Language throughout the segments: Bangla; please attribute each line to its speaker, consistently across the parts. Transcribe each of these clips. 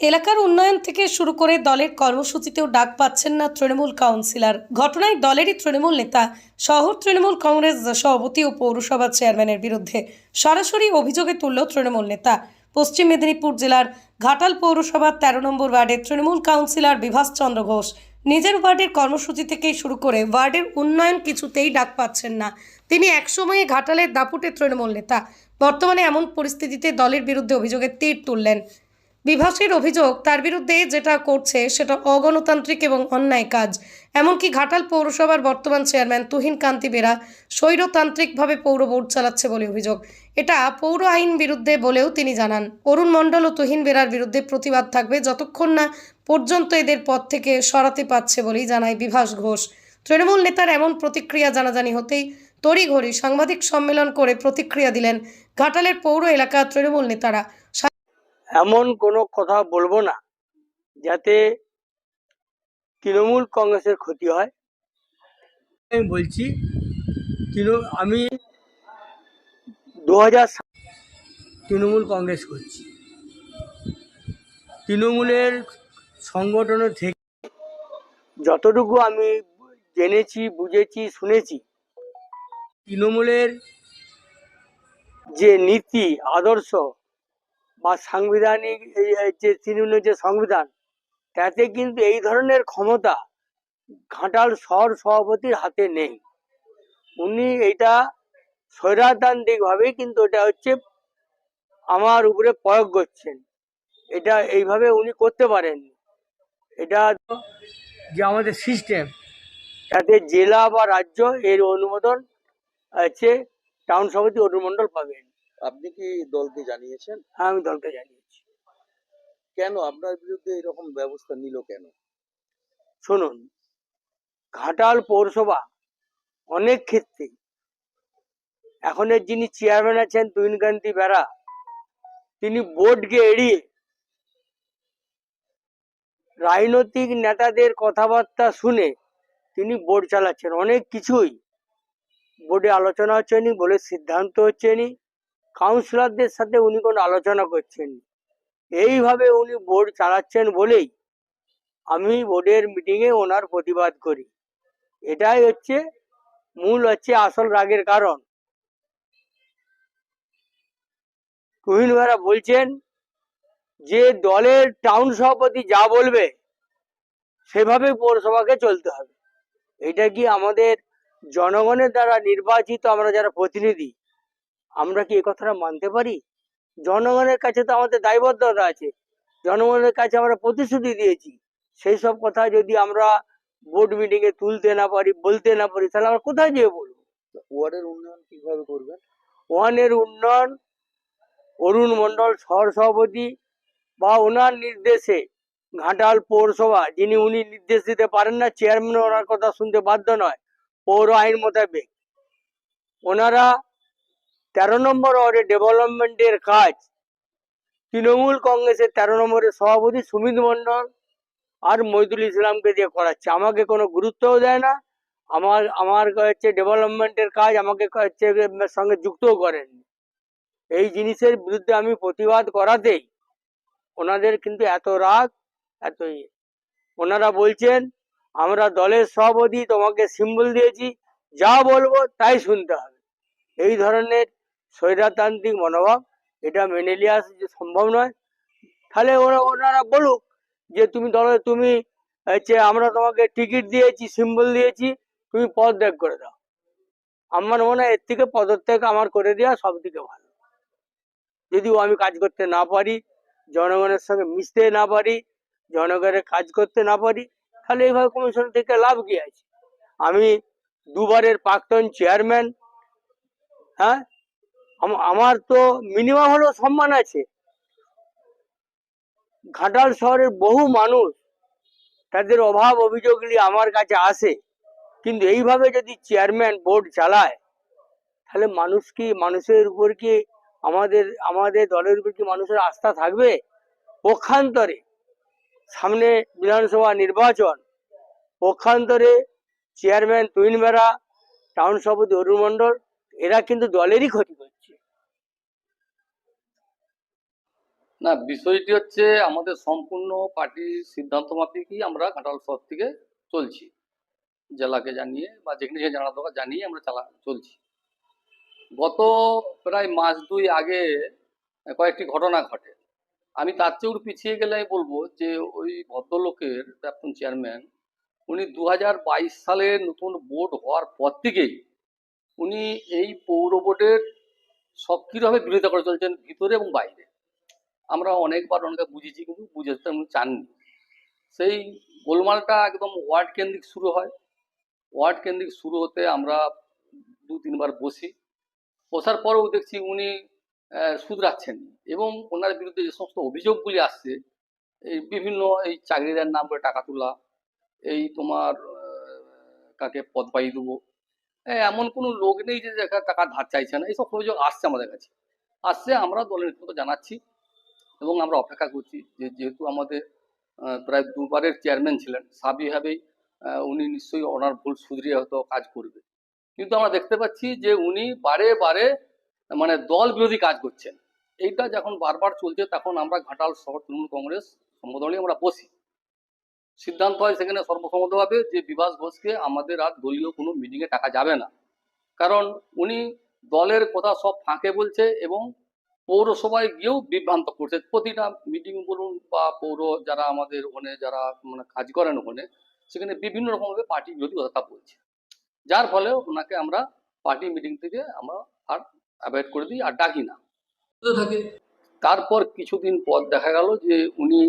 Speaker 1: এলাকার উন্নয়ন থেকে শুরু করে দলের কর্মসূচিতেও ডাক পাচ্ছেন না তৃণমূল কাউন্সিলর। ঘটনায় দলেরই তৃণমূল নেতা, শহর তৃণমূল কংগ্রেস সভাপতি ও পৌরসভা চেয়ারম্যানের বিরুদ্ধে সরাসরি অভিযোগে তুলল তৃণমূল নেতা। পশ্চিম মেদিনীপুর জেলার ঘাটাল পৌরসভার তেরো নম্বর ওয়ার্ডের তৃণমূল কাউন্সিলর বিভাস চন্দ্র ঘোষ নিজের ওয়ার্ডের কর্মসূচি থেকেই শুরু করে ওয়ার্ডের উন্নয়ন কিছুতেই ডাক পাচ্ছেন না। তিনি একসময়ে ঘাটালের দাপুটে তৃণমূল নেতা। বর্তমানে এমন পরিস্থিতিতে দলের বিরুদ্ধে অভিযোগের তীর তুললেন। বিভাসের অভিযোগ, তার বিরুদ্ধে যেটা করছে সেটা অগণতান্ত্রিক এবং অন্যায় কাজ। এমনকি ঘাটাল পৌরসভার বর্তমান চেয়ারম্যান তুহিন কান্তি বেরা স্বৈরতান্ত্রিকভাবে পৌর বোর্ড চালাচ্ছে বলে অভিযোগ। এটা পৌর আইন বিরুদ্ধে বলেও তিনি জানান। অরুণ মণ্ডল ও তুহিন বেরার বিরুদ্ধে প্রতিবাদ থাকবে যতক্ষণ না পর্যন্ত এদের পদ থেকে সরাতে পারছে বলেই জানায় বিভাস ঘোষ। তৃণমূল নেতার এমন প্রতিক্রিয়া জানাজানি হতেই তড়িঘড়ি সাংবাদিক সম্মেলন করে প্রতিক্রিয়া দিলেন ঘাটালের পৌর এলাকার তৃণমূল নেতারা।
Speaker 2: এমন কোনো কথা বলব না যাতে তৃণমূল কংগ্রেসের ক্ষতি হয়। আমি বলছি আমি দু হাজার তৃণমূল কংগ্রেস করছি। তৃণমূলের সংগঠনের থেকে যতটুকু আমি জেনেছি বুঝেছি শুনেছি তৃণমূলের যে নীতি আদর্শ বা সাংবিধানিক যে তৃণমূলের যে সংবিধান তাতে কিন্তু এই ধরনের ক্ষমতা ঘাটাল শহর সভাপতির হাতে নেই। উনি এটা স্বৈরাতান্ত্রিকভাবে কিন্তু এটা হচ্ছে আমার উপরে প্রয়োগ করছেন। এটা এইভাবে উনি করতে পারেন এটা যে আমাদের সিস্টেম তাতে জেলা বা রাজ্য এর অনুমোদন হচ্ছে টাউন সভাপতি অনুমণ্ডল পাবেন।
Speaker 3: আপনি কি দলকে জানিয়েছেন?
Speaker 2: হ্যাঁ আমি দলকে জানিয়েছি।
Speaker 3: কেন? আপনার বিরুদ্ধে এরকম ব্যবস্থা নিল কেন?
Speaker 2: শুনুন ঘাটাল পৌরসভা অনেক ক্ষেত্রে এখনের যিনি চেয়ারম্যান আছেন তুহিনকান্তি বেড়া তিনি বোর্ডকে এড়িয়ে রাজনৈতিক নেতাদের কথাবার্তা শুনে তিনি বোর্ড চালাচ্ছেন। অনেক কিছুই বোর্ডে আলোচনা হচ্ছে নি বলে সিদ্ধান্ত হচ্ছে নি। কাউন্সিলরদের সাথে উনি কোনো আলোচনা করছেন। এইভাবে উনি বোর্ড চালাচ্ছেন বলেই আমি বোর্ডের মিটিংয়ে ওনার প্রতিবাদ করি। এটাই হচ্ছে মূল হচ্ছে আসল রাগের কারণ। তুহিন ভাইরা বলছেন যে দলের টাউন সভাপতি যা বলবে সেভাবে পৌরসভাকে চলতে হবে। এটা কি আমাদের জনগণের দ্বারা নির্বাচিত আমরা যারা প্রতিনিধি আমরা কি এ কথাটা মানতে পারি? জনগণের কাছে তো আমাদের দায়বদ্ধতা আছে। জনগণের কাছে আমরা প্রতিশ্রুতি দিয়েছি। সেই সব কথা যদি আমরা বোর্ড মিটিং এ তুলতে না পারি বলতে না পারি তাহলে আমরা কোথায় যেয়ে বলব?
Speaker 3: ওয়ার্ডের উন্নয়ন কীভাবে করবেন?
Speaker 2: ওয়ানের উন্নয়ন অরুণ মণ্ডল শহর সভাপতি বা ওনার নির্দেশে ঘাটাল পৌরসভা যিনি উনি নির্দেশ দিতে পারেন না চেয়ারম্যান ওনার কথা শুনতে বাধ্য নয় পৌর আইন মোতাবেক। ওনারা তেরো নম্বর ওয়ার্ডে ডেভেলপমেন্টের কাজ। তৃণমূল কংগ্রেসের তেরো নম্বরের সভাপতি সুমিত মণ্ডল আর মইদুল ইসলামকে দিয়ে করাচ্ছে। আমাকে কোনো গুরুত্বও দেয় না। আমার আমার হচ্ছে ডেভেলপমেন্টের কাজ আমাকে হচ্ছে সঙ্গে যুক্তও করেন। এই জিনিসের বিরুদ্ধে আমি প্রতিবাদ করাতেই ওনাদের কিন্তু এত রাগ, এত ইয়ে। ওনারা বলছেন, আমরা দলের সভাপতি, তোমাকে সিম্বল দিয়েছি, যা বলব তাই শুনতে হবে। এই ধরনের স্বৈরাতান্ত্রিক মনোভাব, এটা মেনে নিয়ে যে সম্ভব নয়। তাহলে ওরা, ওনারা বলুক যে তুমি দলে তুমি হচ্ছে আমরা তোমাকে টিকিট দিয়েছি, সিম্বল দিয়েছি, তুমি পদত্যাগ করে দাও। আমার মনে হয় এর থেকে পদত্যাগ আমার করে দেওয়া সব থেকে ভালো। যদিও আমি কাজ করতে না পারি, জনগণের সঙ্গে মিশতে না পারি, জনগণের কাজ করতে না পারি, তাহলে এইভাবে কমিশন থেকে লাভ কি আছে? আমি দুবারের প্রাক্তন চেয়ারম্যান হ্যাঁ? আমার তো মিনিমাম হলেও সম্মান আছে। ঘাটাল শহরের বহু মানুষ তাদের অভাব অভিযোগগুলি আমার কাছে আসে, কিন্তু এইভাবে যদি চেয়ারম্যান বোর্ড চালায়, তাহলে মানুষ কি, মানুষের উপর কি আমাদের আমাদের দলের উপর কি মানুষের আস্থা থাকবে? পক্ষান্তরে সামনে বিধানসভা নির্বাচন, পক্ষান্তরে চেয়ারম্যান তুইন বেড়া টাউন সভাপতি অরুণ মণ্ডল, এরা কিন্তু দলেরই ক্ষতি করছে
Speaker 4: না, বিষয়টি হচ্ছে আমাদের সম্পূর্ণ পার্টির সিদ্ধান্ত মাফিকই আমরা ঘাটাল শহর থেকে চলছি। জেলাকে জানিয়ে বা যেখানে যেখানে জানা দরকার জানিয়ে আমরা চালা, চলছি। গত প্রায় মাস দুই আগে কয়েকটি ঘটনা ঘটে। আমি তার চেয়েও পিছিয়ে গেলে আমি বলব যে ওই ভদ্রলোকের প্রাক্তন চেয়ারম্যান, উনি দু সালে নতুন বোর্ড হওয়ার পর থেকেই উনি এই পৌর বোর্ডের সক্রিয়ভাবে বিরোধিতা করে চলছেন ভিতরে এবং বাইরে। আমরা অনেকবার অনেকে বুঝেছি, কিন্তু বুঝতে উনি চাননি। সেই গোলমালটা একদম ওয়ার্ড কেন্দ্রিক শুরু হয়। ওয়ার্ড কেন্দ্রিক শুরু হতে আমরা দু, তিনবার বসি। বসার পরেও দেখছি উনি শুধরাচ্ছেন। এবং ওনার বিরুদ্ধে যে সমস্ত অভিযোগগুলি আসছে, এই বিভিন্ন এই চাকরিদার নাম করে টাকা তোলা, এই তোমার কাকে পদ পাইয়ে দেবো এমন কোনো লোক নেই যে টাকা ধার চাইছে না। এইসব অভিযোগ আসছে আমাদের কাছে। আসছে আমরা দলের নেতৃত্ব জানাচ্ছি। এবং আমরা অপেক্ষা করছি যে যেহেতু আমাদের প্রায় দুবারের চেয়ারম্যান ছিলেন, স্বাভাবিকভাবেই উনি নিশ্চয়ই ওনার ভুল শুধরিয়ে হয়তো কাজ করবে। কিন্তু আমরা দেখতে পাচ্ছি যে উনি বারে বারে মানে দল বিরোধী কাজ করছেন। এইটা যখন বারবার চলছে তখন আমরা ঘাটাল শহর তৃণমূল কংগ্রেস সম্বোধনে আমরা বসি। সিদ্ধান্ত হয় সেখানে সর্বসম্মতভাবে যে বিভাস ঘোষকে আমাদের আর দলীয় কোনো মিটিংয়ে টাকা যাবে না। কারণ উনি দলের কথা সব ফাঁকে বলছে এবং পৌরসভায় গিয়েও বিভ্রান্ত করছে। প্রতিটা মিটিং বলুন বা পৌর যারা আমাদের ওখানে যারা মানে কাজ করেন ওখানে সেখানে বিভিন্ন রকমভাবে পার্টি বিরোধী কথা বলছে। যার ফলে ওনাকে আমরা পার্টি মিটিং থেকে আমরা আর অ্যাভয়েড করে দিই আর ডাকি না। থাকে? তারপর কিছুদিন পর দেখা গেল যে উনি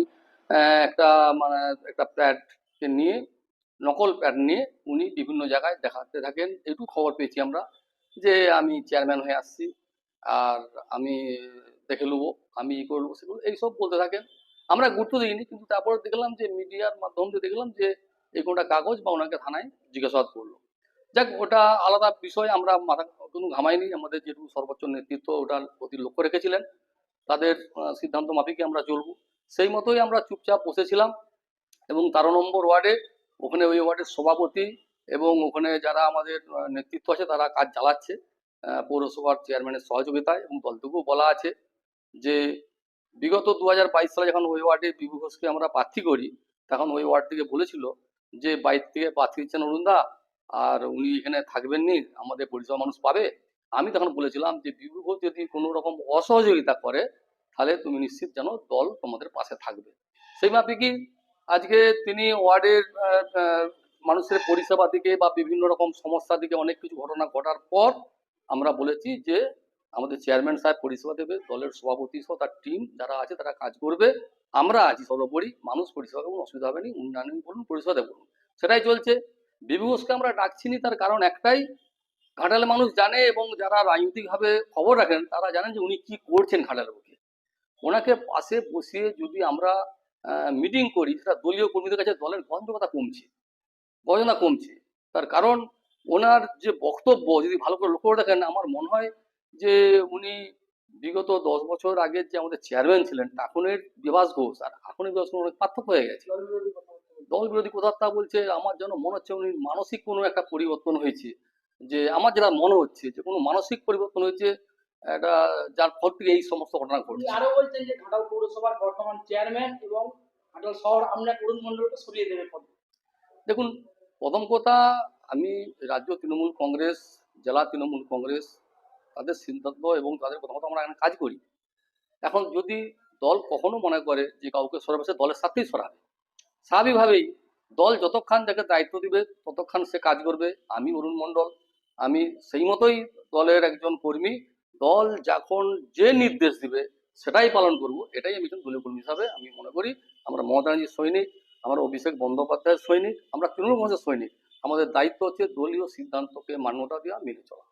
Speaker 4: একটা মানে একটা প্যাডকে নিয়ে নকল প্যাড নিয়ে উনি বিভিন্ন জায়গায় দেখাতে থাকেন। একটু খবর পেয়েছি আমরা যে আমি চেয়ারম্যান হয়ে আসছি। আর আমি দেখে নেব, আমি ই করে নেব সেগুলো এইসব বলতে থাকেন। আমরা গুরুত্ব দিইনি, কিন্তু তারপরে দেখলাম যে মিডিয়ার মাধ্যম দিয়ে দেখলাম যে এই কোনটা কাগজ বা ওনাকে থানায় জিজ্ঞাসাবাদ করল। যাক, ওটা আলাদা বিষয়, আমরা মাথা কোনো ঘামাইনি। আমাদের যেটুকু সর্বোচ্চ নেতৃত্ব ওটার প্রতি লক্ষ্য রেখেছিলেন। তাদের সিদ্ধান্ত মাফিকই আমরা চলবো। সেই মতোই আমরা চুপচাপ বসেছিলাম এবং তেরো নম্বর ওয়ার্ডে, ওখানে ওই ওয়ার্ডের সভাপতি এবং ওখানে যারা আমাদের নেতৃত্ব আছে, তারা কাজ চালাচ্ছে। পৌরসভার চেয়ারম্যানের সহযোগিতায় এবং দল থেকেও বলা আছে যে, বিগত দু হাজার বাইশ সালে যখন ওই ওয়ার্ডে বিভু ঘোষকে আমরা প্রার্থী করি, তখন ওই ওয়ার্ড থেকে বলেছিল যে, বাইরে থেকে প্রার্থী দিচ্ছেন অরুণদা আর উনি এখানে থাকবেন নি আমাদের পরিষেবা মানুষ পাবে। আমি তখন বলেছিলাম যে, বিভু ঘোষ যদি কোনো রকম অসহযোগিতা করে, তাহলে তুমি নিশ্চিত যেন দল তোমাদের পাশে থাকবে। সেই মাফিকই আজকে তিনি ওয়ার্ডের মানুষের পরিষেবা দিকে বা বিভিন্ন রকম সমস্যা দিকে অনেক কিছু ঘটনা ঘটার পর আমরা বলেছি যে আমাদের চেয়ারম্যান সাহেব পরিষেবা দেবে, দলের সভাপতি সহ তার টিম যারা আছে তারা কাজ করবে। আমরা আছি সর্বোপরি মানুষ পরিষেবা কোনো অসুবিধা হবে না উন্নয়ন বলুন, পরিষেবা বলুন সেটাই চলছে। বিভু ঘোষকে আমরা ডাকছি নি তার কারণ একটাই, ঘাটালে মানুষ জানে এবং যারা রাজনৈতিকভাবে খবর রাখেন তারা জানেন যে উনি কি করছেন ঘাটালের বুকে। ওনাকে পাশে বসিয়ে যদি আমরা মিটিং করি, সেটা দলীয় কর্মীদের কাছে দলের গ্রহণযোগ্যতা কমছে গণনা কমছে। তার কারণ ওনার যে বক্তব্য যদি ভালো করে লক্ষ্য করে দেখেন আমার মনে হয় যে উনি বিগত দশ বছর আগে যে আমাদের চেয়ারম্যান ছিলেন তখনের বিভাস ঘোষ আর এখনের বিভাস অনেক পার্থক্য হয়ে গেছে। দল বিরোধী কথাবার্তা বলছে। আমার যেন মনে হচ্ছে উনি মানসিক কোনো একটা পরিবর্তন হয়েছে। যে আমার যেটা মনে হচ্ছে যে কোনো মানসিক পরিবর্তন হয়েছে একটা যার ফল থেকে এই সমস্ত ঘটনা ঘটছে।
Speaker 5: আরও বলছেন যে ঘাটাল পৌরসভার বর্তমান চেয়ারম্যান এবং ঘাটাল শহর আমরা অরুণ মন্ডলকে সরিয়ে দেবে
Speaker 4: দেখুন প্রথম কথা আমি রাজ্য তৃণমূল কংগ্রেস, জেলা তৃণমূল কংগ্রেস, তাদের সিদ্ধান্ত এবং তাদের প্রথমত আমরা এখানে কাজ করি। এখন যদি দল কখনো মনে করে যে কাউকে সরাবে, সে দলের সাথেই সরাবে। স্বাভাবিকভাবেই দল যতক্ষণ তাকে দায়িত্ব দিবে, ততক্ষণ সে কাজ করবে। আমি অরুণ মণ্ডল। আমি সেই মতোই দলের একজন কর্মী। দল যখন যে নির্দেশ দিবে, সেটাই পালন করব। এটাই আমি একজন দলীয় কর্মী হিসাবে আমি মনে করি। আমরা মমতা ব্যানার্জির সৈনিক, আমরা অভিষেক বন্দ্যোপাধ্যায়ের সৈনিক, আমরা তৃণমূল কংগ্রেসের সৈনিক। আমাদের দায়িত্ব হচ্ছে দলীয় সিদ্ধান্তকে মান্যতা দেওয়া মেনে চলা।